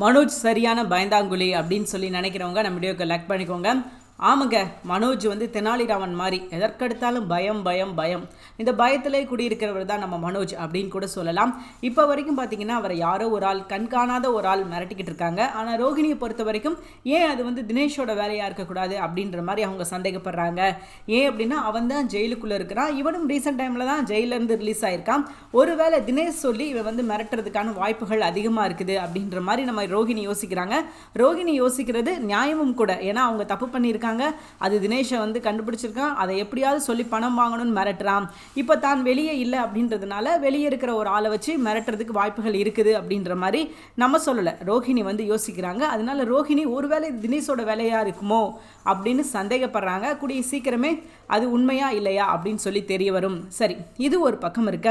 மனோஜ் சரியான பயந்தாங்குழி அப்படின்னு சொல்லி நினைக்கிறவங்க நம்ம வீடியோக்கு லைக் பண்ணிக்கோங்க. ஆமாங்க மனோஜ் வந்து தெனாலிராமன் மாதிரி. எதற்கெடுத்தாலும் பயம் பயம் பயம். இந்த பயத்திலே குடியிருக்கிறவர் தான் நம்ம மனோஜ் அப்படின்னு கூட சொல்லலாம். இப்போ வரைக்கும் பார்த்தீங்கன்னா அவரை யாரோ ஒரு ஆள் கண்காணாத ஒரு ஆள் மிரட்டிக்கிட்டு இருக்காங்க. ஆனால் ரோகிணியை பொறுத்த வரைக்கும் ஏன் அது வந்து தினேஷோட வேலையாக இருக்கக்கூடாது அப்படின்ற மாதிரி அவங்க சந்தேகப்படுறாங்க. ஏன் அப்படின்னா அவன் தான் ஜெயிலுக்குள்ளே இருக்கிறான். இவனும் ரீசெண்ட் டைமில் தான் ஜெயிலேருந்து ரிலீஸ் ஆயிருக்கான். ஒருவேளை தினேஷ் சொல்லி இவன் வந்து மிரட்டுறதுக்கான வாய்ப்புகள் அதிகமாக இருக்குது அப்படின்ற மாதிரி நம்ம ரோகிணி யோசிக்கிறாங்க. ரோகிணி யோசிக்கிறது நியாயமும் கூட. ஏன்னா அவங்க தப்பு பண்ணியிருக்காங்க. அது தினேஷை வந்து கண்டுபிடிச்சிருக்கான். அதை எப்படியாவது சொல்லி பணம் வாங்கணும்னு மிரட்டுறான். இப்போ தான் வெளியே இல்லை அப்படின்றதுனால வெளியே இருக்கிற ஒரு ஆளை வச்சு மிரட்டுறதுக்கு வாய்ப்புகள் இருக்குது அப்படின்ற மாதிரி நம்ம சொல்லலை. ரோஹிணி வந்து யோசிக்கிறாங்க. அதனால ரோஹிணி ஒருவேளை தினேஷோட வேலையாக இருக்குமோ அப்படின்னு சந்தேகப்படுறாங்க. கூடிய சீக்கிரமே அது உண்மையா இல்லையா அப்படின்னு சொல்லி தெரிய வரும். சரி இது ஒரு பக்கம் இருக்க.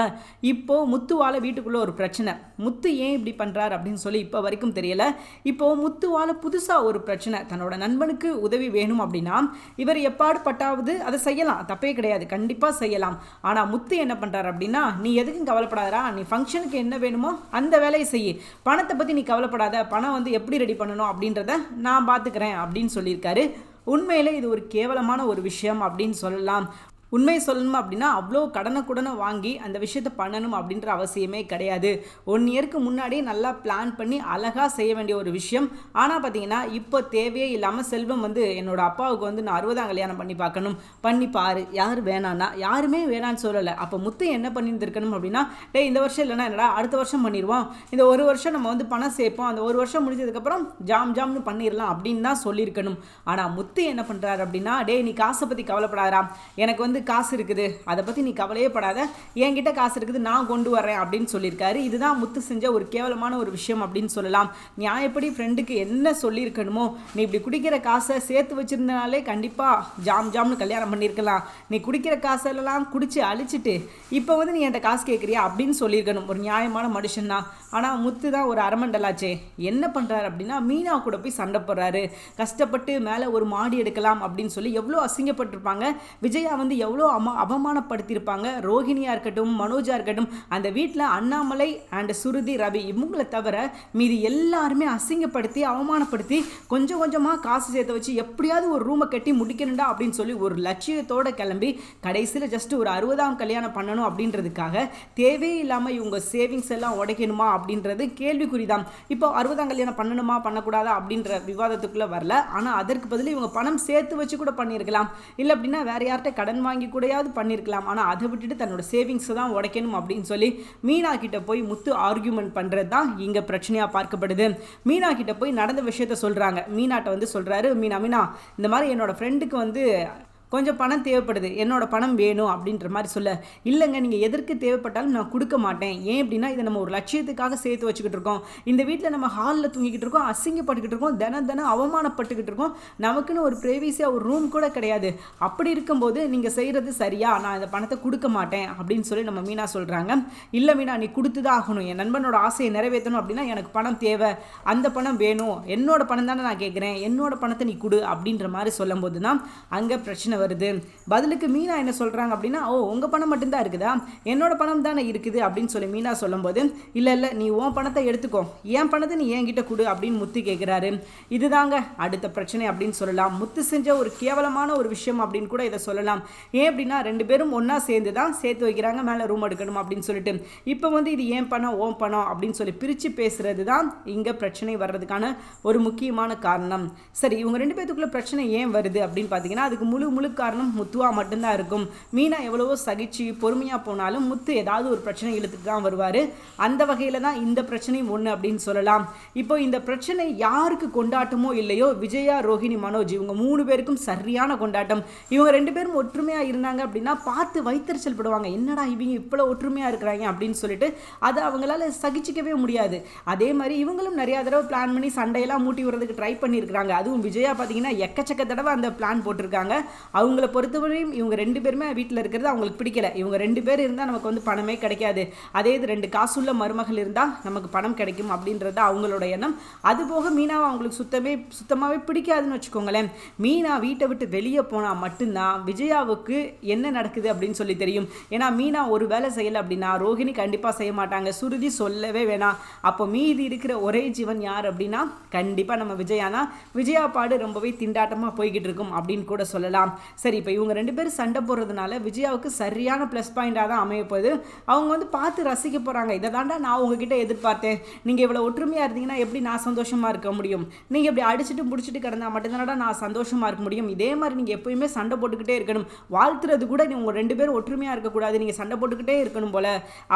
இப்போ முத்துவால வீட்டுக்குள்ள ஒரு பிரச்சனை. முத்து ஏன் இப்படி பண்றார் அப்படின்னு சொல்லி இப்போ வரைக்கும் தெரியல. இப்போ முத்துவால புதுசா ஒரு பிரச்சனை. தன்னோட நண்பனுக்கு உதவி வேணும் அப்படின்னா இவர் எப்பாடு பட்டாவது அதை செய்யலாம். தப்பே கிடையாது. கண்டிப்பா செய்யலாம். ஆனா முத்து என்ன பண்றாரு அப்படின்னா நீ எதுக்கும் கவலைப்படாதரா நீ ஃபங்க்ஷனுக்கு என்ன வேணுமோ அந்த வேலையை செய்யி. பணத்தை பத்தி நீ கவலைப்படாத. பணம் வந்து எப்படி ரெடி பண்ணணும் அப்படின்றத நான் பார்த்துக்கிறேன் அப்படின்னு சொல்லியிருக்காரு. உண்மையிலே இது ஒரு கேவலமான ஒரு விஷயம் அப்படின்னு சொல்லலாம். உண்மையை சொல்லணும் அப்படின்னா அவ்வளோ கடனை கூடனை வாங்கி அந்த விஷயத்தை பண்ணணும் அப்படின்ற அவசியமே கிடையாது. ஒன் இயருக்கு முன்னாடியே நல்லா பிளான் பண்ணி அழகாக செய்ய வேண்டிய ஒரு விஷயம். ஆனால் பார்த்தீங்கன்னா இப்போ தேவையே இல்லாமல் செல்வம் வந்து என்னோட அப்பாவுக்கு வந்து நான் அறுபதாம் கல்யாணம் பண்ணி பார்க்கணும். பண்ணி பாரு யார் வேணான்னா யாருமே வேணான்னு சொல்லலை. அப்போ முத்து என்ன பண்ணியிருந்திருக்கணும் அப்படின்னா டேய் இந்த வருஷம் இல்லைன்னா என்னடா அடுத்த வருஷம் பண்ணிடுவோம் இந்த ஒரு வருஷம் நம்ம வந்து பணம் சேர்ப்போம். அந்த ஒரு வருஷம் முடிஞ்சதுக்கப்புறம் ஜாம் ஜாம்னு பண்ணிடலாம் அப்படின்னு தான் சொல்லியிருக்கணும் ஆனால் முத்து என்ன பண்ணுறாரு அப்படின்னா டேய் நீ காசை பற்றி கவலைப்படாதா எனக்கு வந்து காசு இருக்குது. அதை பற்றி நீ கவலையே படாத. என்கிட்ட காசு இருக்குது நான் கொண்டு வரேன் அப்படின்னு சொல்லியிருக்காரு. இதுதான் முத்து செஞ்ச ஒரு கேவலமான ஒரு விஷயம் அப்படின்னு சொல்லலாம். நியாயப்படி ஃப்ரெண்டுக்கு என்ன சொல்லியிருக்கணுமோ நீ இப்படி குடிக்கிற காசை சேர்த்து வச்சிருந்தனாலே கண்டிப்பாக ஜாம் ஜாம்னு கல்யாணம் பண்ணியிருக்கலாம். நீ குடிக்கிற காசெல்லாம் குடிச்சு அழிச்சிட்டு இப்போ வந்து நீ என்கிட்ட காசு கேட்குறியா அப்படின்னு சொல்லியிருக்கணும். ஒரு நியாயமான மனுஷன் தான் ஆனால் முத்து தான் ஒரு அரமண்டலாச்சே என்ன பண்ணுறாரு அப்படின்னா மீனா கூட போய் சண்டை போடுறாரு. கஷ்டப்பட்டு மேலே ஒரு மாடி எடுக்கலாம் அப்படின்னு சொல்லி எவ்வளோ அசிங்கப்பட்டிருப்பாங்க. விஜயா வந்து எவ்வளோ அம அவமானப்படுத்தியிருப்பாங்க? ரோஹிணியாக இருக்கட்டும் மனோஜா இருக்கட்டும் அந்த வீட்டில் அண்ணாமலை அண்ட் சுருதி ரவி இவங்களை தவிர மீதி எல்லாருமே அசிங்கப்படுத்தி அவமானப்படுத்தி கொஞ்சம் கொஞ்சமாக காசு சேர்த்து வச்சு எப்படியாவது ஒரு ரூமை கட்டி முடிக்கணும்டா அப்படின்னு சொல்லி ஒரு லட்சியத்தோடு கிளம்பி கடைசியில் ஜஸ்ட் ஒரு அறுபதாம் கல்யாணம் பண்ணணும் அப்படின்றதுக்காக தேவையே இல்லாமல் இவங்க சேவிங்ஸ் எல்லாம் உடைக்கணுமா அப்படின்றது கேள்விக்குறி தான் இப்போ அறுபதாம் கல்யாணம் பண்ணணுமா பண்ணக்கூடாதா அப்படின்ற விவாதத்துக்குள்ளே வரல. ஆனால் அதற்கு பதில் இவங்க பணம் சேர்த்து வச்சு கூட பண்ணியிருக்கலாம். இல்லை அப்படின்னா வேற யார்கிட்ட கடன் வாங்கி கூடயாவது பண்ணியிருக்கலாம் ஆனால் அதை விட்டுட்டு தன்னோட சேவிங்ஸை தான் உடைக்கணும் அப்படின்னு சொல்லி மீனா கிட்ட போய் முத்து ஆர்கியூமெண்ட் பண்ணுறது தான் இங்கே பிரச்சனையாக பார்க்கப்படுது. மீனா கிட்ட போய் நடந்த விஷயத்த சொல்கிறாங்க மீனாட்ட வந்து சொல்கிறாரு மீனா மீனா இந்த மாதிரி என்னோட ஃப்ரெண்டுக்கு வந்து கொஞ்சம் பணம் தேவைப்படுது என்னோட பணம் வேணும் அப்படின்ற மாதிரி சொல்ல இல்லைங்க நீங்கள் எதற்கு தேவைப்பட்டாலும் நான் கொடுக்க மாட்டேன். ஏன் அப்படின்னா இதை நம்ம ஒரு லட்சியத்துக்காக சேர்த்து வச்சுக்கிட்டு இருக்கோம். இந்த வீட்டில் நம்ம ஹாலில் தூங்கிக்கிட்டு இருக்கோம் அசிங்கப்பட்டுக்கிட்டு இருக்கோம் தினம் தினம் அவமானப்பட்டுக்கிட்டு இருக்கோம். நமக்குன்னு ஒரு ப்ரைவேசியாக ஒரு ரூம் கூட கிடையாது. அப்படி இருக்கும்போது நீங்கள் செய்கிறது சரியா? நான் இந்த பணத்தை கொடுக்க மாட்டேன் அப்படின்னு சொல்லி நம்ம மீனா சொல்கிறாங்க இல்லை மீனா நீ கொடுத்து தான் ஆகணும். என் நண்பனோட ஆசையை நிறைவேற்றணும் அப்படின்னா எனக்கு பணம் தேவை. அந்த பணம் வேணும். என்னோட பணம் தானே நான் கேட்குறேன் என்னோட பணத்தை நீ கொடு அப்படின்ற மாதிரி சொல்லும்போது தான் அங்கே பிரச்சனை வருது. பதிலுக்கு மீனா என்ன சொல்கிறாங்க அப்படின்னா ஓ உங்கள் பணம் மட்டும்தான் இருக்குதா? என்னோட பணம் தானே இருக்குது அப்படின்னு சொல்லி மீனா சொல்லும்போது இல்லை இல்லை நீ உன் பணத்தை எடுத்துக்கோ. என் பணத்தை நீ என்கிட்ட கொடு அப்படின்னு முத்து கேட்குறாரு இதுதாங்க அடுத்த பிரச்சனை அப்படின்னு சொல்லலாம். முத்து செஞ்ச ஒரு கேவலமான ஒரு விஷயம் அப்படின்னு கூட இதை சொல்லலாம். ஏன் அப்படின்னா ரெண்டு பேரும் ஒன்றா சேர்ந்து தான் சேர்த்து வைக்கிறாங்க மேலே ரூம் எடுக்கணும் அப்படின்னு சொல்லிட்டு. இப்போ வந்து இது ஏன் பணம் ஓன் பணம் அப்படின்னு சொல்லி பிரித்து பேசுகிறது தான் இங்கே பிரச்சனை வர்றதுக்கான ஒரு முக்கியமான காரணம். சரி இவங்க ரெண்டு பேத்துக்குள்ள பிரச்சனை ஏன் வருது அப்படின்னு பார்த்தீங்கன்னா அதுக்கு முழு முழு காரணம் முத்துவா மட்டும்தான் இருக்கும். மீனா எவ்வளவோ சகிச்சு பொறுமையாக போனாலும் முத்து ஏதாவது ஒரு பிரச்சனை இழுத்துட்டு தான் வருவார். அந்த வகையில் தான் இந்த பிரச்சனையும் ஒன்று அப்படின்னு சொல்லலாம். இப்போ இந்த பிரச்சனை யாருக்கு கொண்டாட்டமோ இல்லையோ விஜயா ரோஹிணி மனோஜ் இவங்க மூணு பேருக்கும் சரியான கொண்டாட்டம். இவங்க ரெண்டு பேரும் ஒற்றுமையாக இருந்தாங்க அப்படின்னா பார்த்து வைத்தறிச்சல் படுவாங்க. என்னடா இவங்க இவ்வளோ ஒற்றுமையாக இருக்கிறாங்க அப்படின்னு சொல்லிட்டு அதை அவங்களால சகிச்சிக்கவே முடியாது. அதே மாதிரி இவங்களும் நிறையா தடவை பிளான் பண்ணி சண்டையெல்லாம் மூட்டி விடுறதுக்கு ட்ரை பண்ணியிருக்கிறாங்க. அதுவும் விஜயா பார்த்தீங்கன்னா எக்கச்சக்க தடவை அந்த பிளான் போட்டிருக்காங்க. அவங்கள பொறுத்தவரையும் இவங்க ரெண்டு பேருமே வீட்டில் இருக்கிறது அவங்களுக்கு பிடிக்கல. இவங்க ரெண்டு பேர் இருந்தால் நமக்கு வந்து பணமே கிடைக்காது. அதே இது ரெண்டு காசுள்ள மருமகள் இருந்தால் நமக்கு பணம் கிடைக்கும் அப்படின்றது அவங்களோட எண்ணம். அதுபோக மீனாவை அவங்களுக்கு சுத்தமே சுத்தமாகவே பிடிக்காதுன்னு வச்சுக்கோங்களேன். மீனா வீட்டை விட்டு வெளியே போனால் மட்டும்தான் விஜயாவுக்கு என்ன நடக்குது அப்படின்னு சொல்லி தெரியும். ஏன்னா மீனா ஒரு வேலை செய்யலை அப்படின்னா ரோஹிணி கண்டிப்பாக செய்ய மாட்டாங்க. சுருதி சொல்லவே வேணாம். அப்போ மீதி இருக்கிற ஒரே ஜீவன் யார் அப்படின்னா கண்டிப்பாக நம்ம விஜயானா. விஜயா பாடு ரொம்பவே திண்டாட்டமாக போய்கிட்டு இருக்கும் அப்படின்னு கூட சொல்லலாம். சரி இப்போ இவங்க ரெண்டு பேரும் சண்டை போடுறதுனால விஜயாவுக்கு சரியான ப்ளஸ் பாயிண்டாக தான் அமைய போகுது அவங்க வந்து பார்த்து ரசிக்க போகிறாங்க இதை தாண்டா நான் உங்ககிட்ட எதிர்பார்த்தேன். நீங்கள் இவ்வளோ ஒற்றுமையாக இருந்தீங்கன்னா எப்படி நான் சந்தோஷமாக இருக்க முடியும்? நீங்கள் இப்படி அடிச்சுட்டு முடிச்சுட்டு கிடந்தா மட்டும்தானடா நான் சந்தோஷமாக இருக்க முடியும்? இதே மாதிரி நீங்கள் எப்பயுமே சண்டை போட்டுக்கிட்டே இருக்கணும். வாழ்த்துறது கூட நீ உங்கள் ரெண்டு பேரும் ஒற்றுமையாக இருக்கக்கூடாது நீங்கள் சண்டை போட்டுக்கிட்டே இருக்கணும் போல.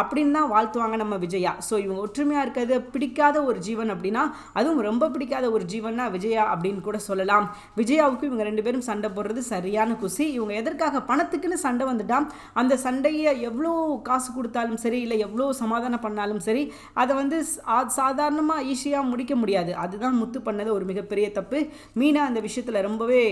அப்படின்னு தான் வாழ்த்துவாங்க நம்ம விஜயா. ஸோ இவங்க ஒற்றுமையாக இருக்கிறது பிடிக்காத ஒரு ஜீவன் அப்படின்னா அதுவும் ரொம்ப பிடிக்காத ஒரு ஜீவன்னா விஜயா அப்படின்னு கூட சொல்லலாம். விஜயாவுக்கு இவங்க ரெண்டு பேரும் சண்டை போடுறது சரியான குசி. இவங்க எதற்காக பணத்துக்குன்னு சண்டை வந்துட்டா அந்த சண்டையை எவ்வளோ காசு கொடுத்தாலும் சரி இல்லை எவ்வளோ சமாதானம் பண்ணாலும் சரி அதை வந்து சாதாரணமாக ஈஸியாக முடிக்க முடியாது. அதுதான் முத்து பண்ணது ஒரு மிகப்பெரிய தப்பு. மீனா அந்த விஷயத்தில் ரொம்பவே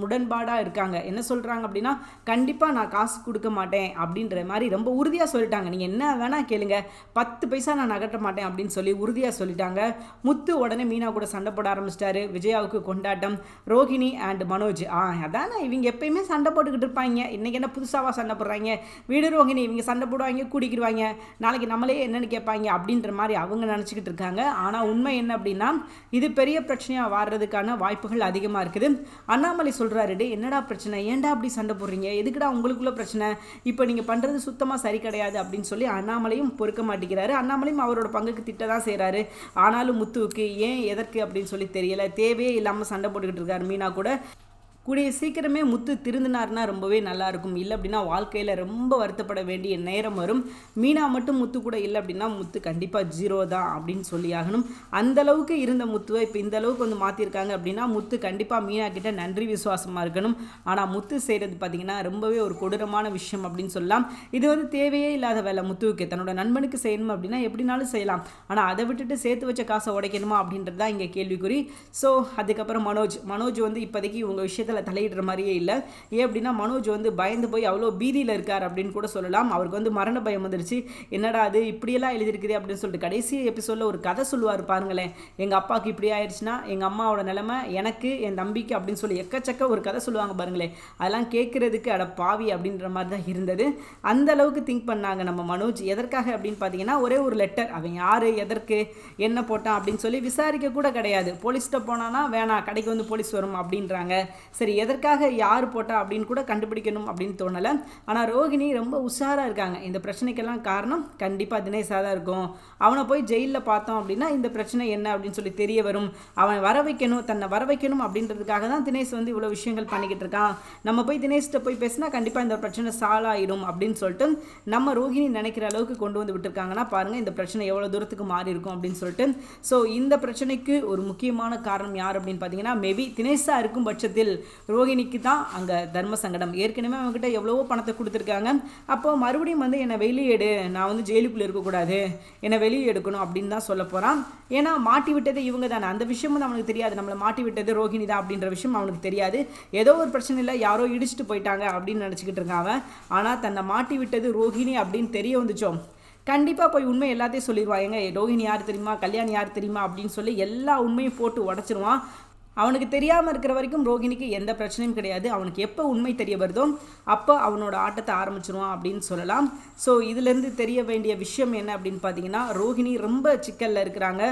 முடன்பாடாக இருக்காங்க. என்ன சொல்கிறாங்க அப்படின்னா கண்டிப்பாக நான் காசு கொடுக்க மாட்டேன் அப்படின்ற மாதிரி ரொம்ப உறுதியாக சொல்லிட்டாங்க. நீங்கள் என்ன வேணால் கேளுங்க. பத்து பைசா நான் நகட்ட மாட்டேன் அப்படின்னு சொல்லி உறுதியாக சொல்லிட்டாங்க. முத்து உடனே மீனா கூட சண்டை போட ஆரம்பிச்சிட்டாரு. விஜயாவுக்கு கொண்டாட்டம். ரோஹிணி அண்ட் மனோஜ். ஆ அதானே இவங்க எப்பயுமே சண்டை போட்டுக்கிட்டு இருப்பாங்க. இன்றைக்கி என்ன புதுசாக சண்டை போடுறாங்க? வீடு ரோஹிணி இவங்க சண்டை போடுவாங்க கூடிக்கிடுவாங்க. நாளைக்கு நம்மளே என்னென்னு கேட்பாங்க அப்படின்ற மாதிரி அவங்க நினச்சிக்கிட்டு இருக்காங்க. ஆனால் உண்மை என்ன அப்படின்னா இது பெரிய பிரச்சனையாக வர்றதுக்கான வாய்ப்புகள் அதிகமாக இருக்குது. அண்ணாமலை சொல்கிறாருடே என்னடா பிரச்சனை? ஏன்டா அப்படி சண்டை போடுறீங்க? எதுக்குடா உங்களுக்குள்ள பிரச்சனை? இப்போ நீங்கள் பண்ணுறது சுத்தமாக சரி கிடையாது அப்படின்னு சொல்லி அண்ணாமலையும் பொறுக்க மாட்டேங்கிறாரு. அண்ணாமலையும் அவரோட பங்குக்கு திட்ட தான் செய்கிறாரு ஆனாலும் முத்துவுக்கு ஏன் எதற்கு அப்படின்னு சொல்லி தெரியலை. தேவையே இல்லாமல் சண்டை போட்டுக்கிட்டு இருக்காரு மீனா கூட. கூடிய சீக்கிரமே முத்து திருந்தினார்னா ரொம்பவே நல்லாயிருக்கும். இல்லை அப்படின்னா வாழ்க்கையில் ரொம்ப வருத்தப்பட வேண்டிய நேரம் வரும். மீனா மட்டும் முத்து கூட இல்லை அப்படின்னா முத்து கண்டிப்பாக ஜீரோ தான் அப்படின்னு சொல்லி ஆகணும். அந்தளவுக்கு இருந்த முத்துவை இப்போ இந்த அளவுக்கு வந்து மாற்றிருக்காங்க அப்படின்னா முத்து கண்டிப்பாக மீனா கிட்ட நன்றி விசுவாசமாக இருக்கணும். ஆனால் முத்து செய்கிறது பார்த்திங்கன்னா ரொம்பவே ஒரு கொடூரமான விஷயம் அப்படின்னு சொல்லலாம். இது வந்து தேவையே இல்லாத வேலை முத்துவுக்கு. தன்னோட நண்பனுக்கு செய்யணும் அப்படின்னா எப்படினாலும் செய்யலாம். ஆனால் அதை விட்டுட்டு சேர்த்து வச்ச காசை உடைக்கணுமா அப்படின்றது தான் இங்கே கேள்விக்குறி. ஸோ அதுக்கப்புறம் மனோஜ். மனோஜ் வந்து இப்போதைக்கு உங்கள் விஷயத்தில் விஷயத்தில் தலையிடுற மாதிரியே இல்லை. ஏன் அப்படின்னா மனோஜ் வந்து பயந்து போய் அவ்வளோ பீதியில் இருக்கார் அப்படின்னு கூட சொல்லலாம். அவருக்கு வந்து மரண பயம் வந்துருச்சு. என்னடா அது இப்படியெல்லாம் எழுதியிருக்குது அப்படின்னு சொல்லிட்டு கடைசி எபிசோடில் ஒரு கதை சொல்லுவார் பாருங்களேன். எங்கள் அப்பாவுக்கு இப்படி ஆயிடுச்சுன்னா எங்கள் அம்மாவோட நிலமை எனக்கு என் தம்பிக்கு அப்படின்னு சொல்லி எக்கச்சக்க ஒரு கதை சொல்லுவாங்க பாருங்களேன். அதெல்லாம் கேட்குறதுக்கு அட பாவி அப்படின்ற மாதிரி தான் இருந்தது. அந்த அளவுக்கு திங்க் பண்ணாங்க நம்ம மனோஜ். எதற்காக அப்படின்னு பார்த்தீங்கன்னா ஒரே ஒரு லெட்டர் அவன் யார் எதற்கு என்ன போட்டான் அப்படின்னு சொல்லி விசாரிக்க கூட கிடையாது. போலீஸ்கிட்ட போனானா வேணாம் கடைக்கு வந்து போலீஸ் வரும் அப்படின்றாங்க. சரி சரி எதற்காக யார் போட்டா அப்படின்னு கூட கண்டுபிடிக்கணும் அப்படின்னு தோணலை. ஆனால் ரோஹிணி ரொம்ப உஷாராக இருக்காங்க. இந்த பிரச்சனைக்கெல்லாம் காரணம் கண்டிப்பாக தினேஷாக தான் இருக்கும். அவனை போய் ஜெயிலில் பார்த்தோம் அப்படின்னா இந்த பிரச்சனை என்ன அப்படின்னு சொல்லி தெரிய வரும். அவன் வர வைக்கணும் தன்னை வர வைக்கணும் அப்படின்றதுக்காக தான் தினேஷ் வந்து இவ்வளோ விஷயங்கள் பண்ணிக்கிட்டு இருக்கான். நம்ம போய் தினேஷ்கிட்ட போய் பேசினா கண்டிப்பாக இந்த பிரச்சனை சால்வ் ஆயிடும் அப்படின்னு சொல்லிட்டு நம்ம ரோஹிணி நினைக்கிற அளவுக்கு கொண்டு வந்து விட்டுருக்காங்கன்னா பாருங்கள் இந்த பிரச்சனை எவ்வளோ தூரத்துக்கு மாறி இருக்கும் அப்படின்னு சொல்லிட்டு. ஸோ இந்த பிரச்சனைக்கு ஒரு முக்கியமான காரணம் யார் அப்படின்னு பார்த்தீங்கன்னா மேபி தினேஷாக இருக்கும் பட்சத்தில் ரோகிணிக்கு தான் அங்கே தர்ம சங்கடம். ஏற்கனவே அவங்ககிட்ட எவ்வளவோ பணத்தை கொடுத்துருக்காங்க. அப்போ மறுபடியும் வந்து என்னை வெளியேடு நான் வந்து ஜெயிலுக்குள்ளே இருக்கக்கூடாது. என்னை வெளியே எடுக்கணும் அப்படின்னு தான் சொல்ல போகிறான் ஏன்னா மாட்டி விட்டது இவங்க தானே. அந்த விஷயம் வந்து அவனுக்கு தெரியாது. நம்மளை மாட்டி விட்டது ரோஹிணி தான் அப்படின்ற விஷயம் அவனுக்கு தெரியாது. ஏதோ ஒரு பிரச்சனை இல்லை. யாரோ இடிச்சிட்டு போயிட்டாங்க அப்படின்னு நினச்சிக்கிட்டு இருக்கான் அவன். ஆனால் தன்னை மாட்டி விட்டது ரோஹிணி அப்படின்னு தெரிய வந்துச்சோம் கண்டிப்பாக போய் உண்மை எல்லாத்தையும் சொல்லிடுவாங்க ரோஹிணி யார் தெரியுமா? கல்யாணி யார் தெரியுமா? அப்படின்னு சொல்லி எல்லா உண்மையும் போட்டு உடச்சிருவான். அவனுக்கு தெரியாமல் இருக்கிற வரைக்கும் ரோஹிணிக்கு எந்த பிரச்சனையும் கிடையாது. அவனுக்கு எப்போ உண்மை தெரிய வருதோ அப்போ அவனோட ஆட்டத்தை ஆரம்பிச்சிருவான் அப்படின்னு சொல்லலாம். ஸோ இதுலேருந்து தெரிய வேண்டிய விஷயம் என்ன அப்படின்னு பார்த்தீங்கன்னா ரோஹிணி ரொம்ப சிக்கலில் இருக்கிறாங்க.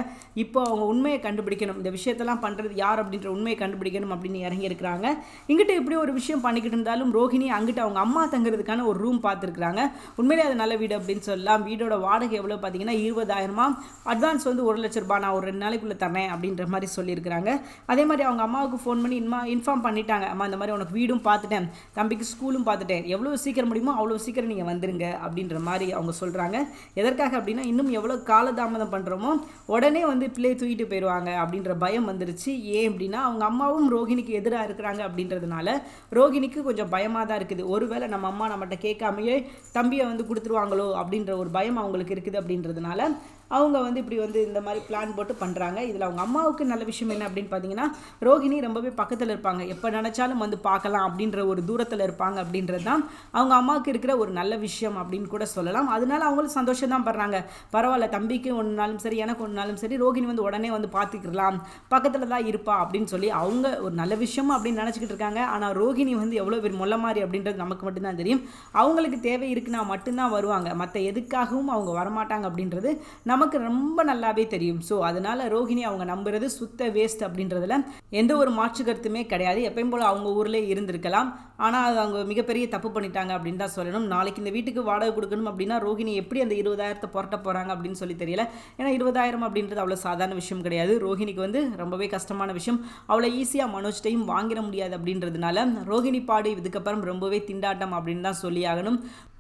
இப்போ அவங்க உண்மையை கண்டுபிடிக்கணும். இந்த விஷயத்தெல்லாம் பண்ணுறது யார் அப்படின்ற உண்மையை கண்டுபிடிக்கணும் அப்படின்னு இறங்கி இருக்கிறாங்க. இங்கிட்ட இப்படி ஒரு விஷயம் பண்ணிக்கிட்டு இருந்தாலும் ரோஹிணி அங்கிட்ட அவங்க அம்மா தங்குறதுக்கான ஒரு ரூம் பார்த்துருக்குறாங்க. உண்மையிலே அது நல்ல வீடு அப்படின்னு சொல்லலாம். வீடோட வாடகை எவ்வளோ பார்த்தீங்கன்னா இருபதாயிரமா? அட்வான்ஸ் வந்து ஒரு லட்ச ரூபாய் நான் ஒரு ரெண்டு நாளைக்குள்ளே தரேன் அப்படின்ற மாதிரி சொல்லியிருக்கிறாங்க. அதே மாதிரி மாதிரி அவங்க அம்மாவுக்கு ஃபோன் பண்ணி இன்மா இன்ஃபார்ம் பண்ணிட்டாங்க. அம்மா இந்த மாதிரி உனக்கு வீடும் பார்த்துட்டேன். தம்பிக்கு ஸ்கூலும் பார்த்துட்டேன். எவ்வளோ சீக்கிரம் முடியுமோ அவ்வளோ சீக்கிரம் நீங்கள் வந்துருங்க அப்படின்ற மாதிரி அவங்க சொல்கிறாங்க எதற்காக அப்படின்னா இன்னும் எவ்வளோ காலதாமதம் பண்ணுறோமோ உடனே வந்து பிள்ளையை தூக்கிட்டு போயிடுவாங்க அப்படின்ற பயம் வந்துருச்சு. ஏன் அப்படின்னா அவங்க அம்மாவும் ரோஹிணிக்கு எதிராக இருக்கிறாங்க அப்படின்றதுனால ரோஹிணிக்கு கொஞ்சம் பயமாக தான் இருக்குது. ஒருவேளை நம்ம அம்மா நம்மகிட்ட கேட்காமையே தம்பியை வந்து கொடுத்துருவாங்களோ அப்படின்ற ஒரு பயம் அவங்களுக்கு இருக்குது அப்படின்றதுனால அவங்க வந்து இப்படி வந்து இந்த மாதிரி பிளான் போட்டு பண்ணுறாங்க இதில் அவங்க அம்மாவுக்கு நல்ல விஷயம் என்ன அப்படின்னு பார்த்தீங்கன்னா ரோஹிணி ரொம்பவே பக்கத்தில் இருப்பாங்க. எப்போ நினச்சாலும் வந்து பார்க்கலாம் அப்படின்ற ஒரு தூரத்தில் இருப்பாங்க அப்படின்றது தான் அவங்க அம்மாவுக்கு இருக்கிற ஒரு நல்ல விஷயம் அப்படின்னு கூட சொல்லலாம். அதனால அவங்களும் சந்தோஷம் தான் படுறாங்க. பரவாயில்ல தம்பிக்கு ஒன்றுனாலும் சரி எனக்கு ஒன்றுனாலும் சரி ரோஹிணி வந்து உடனே வந்து பார்த்துக்கலாம் பக்கத்தில் தான் இருப்பா அப்படின்னு சொல்லி அவங்க ஒரு நல்ல விஷயம் அப்படின்னு நினச்சிக்கிட்டு இருக்காங்க. ஆனால் ரோஹிணி வந்து எவ்வளோ பேர் மொல்ல மாதிரி அப்படின்றது நமக்கு மட்டும்தான் தெரியும். அவங்களுக்கு தேவை இருக்குன்னா மட்டும்தான் வருவாங்க. மற்ற எதுக்காகவும் அவங்க வரமாட்டாங்க அப்படின்றது நமக்கு ரொம்ப நல்லாவே தெரியும். ஸோ அதனால் ரோஹிணி அவங்க நம்புறது சுத்த வேஸ்ட் அப்படின்றதுல எந்த ஒரு மாற்று கருத்துமே கிடையாது. எப்பயும் போல் அவங்க ஊர்லேயே இருந்திருக்கலாம். ஆனால் அது அவங்க மிகப்பெரிய தப்பு பண்ணிட்டாங்க அப்படின்னு தான் சொல்லணும். நாளைக்கு இந்த வீட்டுக்கு வாடகை கொடுக்கணும் அப்படின்னா ரோஹிணி எப்படி அந்த இருபதாயிரத்தை புரட்ட போகிறாங்க அப்படின்னு சொல்லி தெரியல. ஏன்னா இருபதாயிரம் அப்படின்றது அவ்வளோ சாதாரண விஷயம் கிடையாது. ரோஹிணிக்கு வந்து ரொம்பவே கஷ்டமான விஷயம். அவ்வளோ ஈஸியாக மனோஜ்டையும் வாங்கிட முடியாது அப்படின்றதுனால ரோஹிணி பாடு இதுக்கப்புறம் ரொம்பவே திண்டாட்டம் அப்படின்னு தான் சொல்லி ஆகணும்.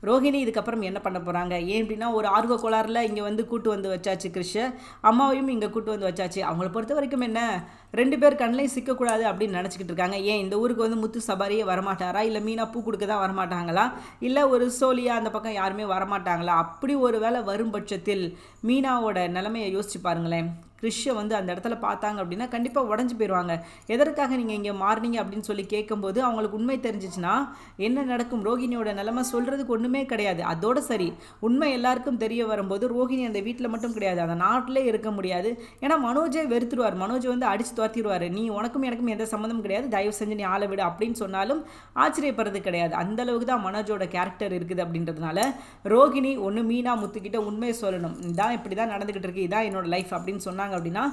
ரோஹிணி இதுக்கப்புறம் என்ன பண்ண போகிறாங்க ஏன் அப்படின்னா ஒரு ஆர்வ கோளாறில் இங்கே வந்து கூட்டு வந்து வச்சாச்சு கிருஷ அம்மாவையும் இங்கே கூட்டு வந்து வச்சாச்சு. அவங்கள பொறுத்த வரைக்கும் என்ன? ரெண்டு பேர் கண்ணிலையும் சிக்கக்கூடாது அப்படின்னு நினச்சிக்கிட்டு இருக்காங்க. ஏன் இந்த ஊருக்கு வந்து முத்து சபாரியே வரமாட்டாரா? இல்லை மீனா பூ கொடுக்க தான் வரமாட்டாங்களா? இல்லை ஒரு சோழியா அந்த பக்கம் யாருமே வரமாட்டாங்களா? அப்படி ஒரு வேளை வரும் பட்சத்தில் மீனாவோட நிலைமையை யோசிச்சு பாருங்களேன். கிறிஷை வந்து அந்த இடத்துல பார்த்தாங்க அப்படின்னா கண்டிப்பாக உடஞ்சி போயிடுவாங்க எதற்காக நீங்கள் இங்கே மாறினீங்க அப்படின்னு சொல்லி கேட்கும்போது அவங்களுக்கு உண்மை தெரிஞ்சிச்சுன்னா என்ன நடக்கும்? ரோகிணியோட நிலைமை சொல்கிறதுக்கு ஒன்றுமே கிடையாது. அதோட சரி. உண்மை எல்லாருக்கும் தெரிய வரும்போது ரோகிணி அந்த வீட்டில் மட்டும் கிடையாது. அந்த நாட்டிலே இருக்க முடியாது. ஏன்னா மனோஜை வெறுத்துருவார். மனோஜை வந்து அடித்து துரத்திடுவார் நீ உனக்கும் எனக்கும் எந்த சம்மந்தமும் கிடையாது. தயவு செஞ்சு நீ ஆளை விடு அப்படின்னு சொன்னாலும் ஆச்சரியப்படுறது கிடையாது. அந்த அளவுக்கு தான் மனோஜோட கேரக்டர் இருக்குது அப்படின்றதுனால ரோகிணி ஒன்று மீனா முத்துக்கிட்ட உண்மையை சொல்லணும். இதான் இப்படி தான் நடந்துக்கிட்டு இருக்கு. இதான் என்னோட லைஃப் அப்படின்னு சொன்னாங்க அப்படின்னா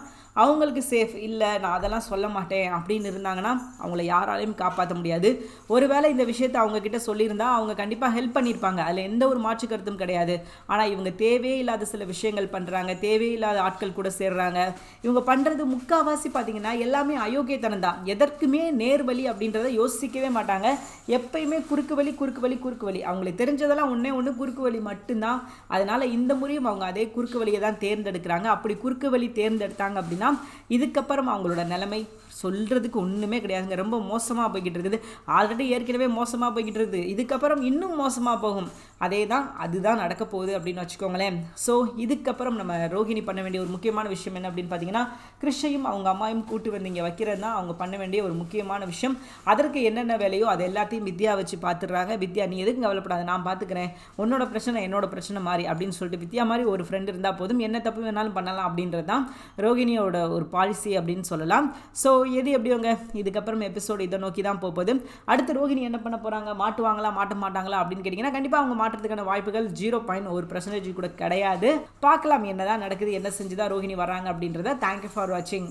அவங்களுக்கு சேஃப் இல்லை நான் அதெல்லாம் சொல்ல மாட்டேன் அப்படின்னு இருந்தாங்கன்னா அவங்கள யாராலையும் காப்பாற்ற முடியாது. ஒருவேளை இந்த விஷயத்தை அவங்க கிட்ட சொல்லியிருந்தா அவங்க கண்டிப்பாக ஹெல்ப் பண்ணியிருப்பாங்க. அதில் எந்த ஒரு மாற்று கருத்தும் கிடையாது. ஆனால் இவங்க தேவையே இல்லாத சில விஷயங்கள் பண்ணுறாங்க தேவையில்லாத ஆட்கள் கூட சேர்றாங்க. இவங்க பண்ணுறது முக்கால்வாசி பார்த்தீங்கன்னா எல்லாமே அயோக்கியத்தனம் தான். எதற்குமே நேர்வழி அப்படின்றத யோசிக்கவே மாட்டாங்க. எப்பயுமே குறுக்கு வழி குறுக்கு வழி குறுக்கு வழி. அவங்களுக்கு தெரிஞ்சதெல்லாம் ஒன்றே ஒன்று குறுக்கு வழி மட்டும்தான். அதனால் இந்த முறையும் அவங்க அதே குறுக்கு வழியை தான் தேர்ந்தெடுக்கிறாங்க. அப்படி குறுக்கு வழி தேர்ந்தெடுத்தாங்க அப்படின்னா இதுக்கப்புறம் அவங்களோட நிலைமை சொல்கிறதுக்கு ஒன்றுமே கிடையாதுங்க. ரொம்ப மோசமாக போய்கிட்டு இருக்குது. ஆல்ரெடி ஏற்கனவே மோசமாக போய்கிட்டு இருக்குது. இதுக்கப்புறம் இன்னும் மோசமாக போகும். அதே தான் அதுதான் நடக்க போகுது அப்படின்னு வச்சுக்கோங்களேன். ஸோ இதுக்கப்புறம் நம்ம ரோஹிணி பண்ண வேண்டிய ஒரு முக்கியமான விஷயம் என்ன அப்படின்னு பார்த்தீங்கன்னா கிருஷ்ணையும் அவங்க அம்மாவையும் கூட்டு வந்து இங்கே வைக்கிறது தான் அவங்க பண்ண வேண்டிய ஒரு முக்கியமான விஷயம். அதற்கு என்னென்ன வேலையோ அது எல்லாத்தையும் வித்யா வச்சு பார்த்துடுறாங்க. வித்யா நீ எதுக்கு கவலைப்படாது நான் பார்த்துக்கிறேன். உன்னோட பிரச்சனை என்னோட பிரச்சனை மாதிரி அப்படின்னு சொல்லிட்டு வித்யா மாதிரி ஒரு ஃப்ரெண்ட் இருந்தால் போதும். என்ன தப்பு வேணாலும் பண்ணலாம் அப்படின்றது தான் ரோஹிணியோட ஒரு பாலிசி அப்படின்னு சொல்லலாம். ஸோ எது எப்படியோங்க இதுக்கப்புறம் எபிசோடு இதை நோக்கி தான் போகுது. அடுத்து ரோகிணி என்ன பண்ண போகிறாங்க மாட்டுவாங்களா மாட்ட மாட்டாங்களா? அப்படின்னு கேட்டிங்கன்னா கண்டிப்பாக அவங்க மாட்டுறதுக்கான வாய்ப்புகள் ஜீரோ பாயிண்ட் ஒரு பர்சன்டேஜ் கூட கிடையாது. பார்க்கலாம் என்ன தான் நடக்குது என்ன செஞ்சு தான் ரோகிணி வராங்க அப்படின்றத தேங்க்யூ ஃபார் வாட்சிங்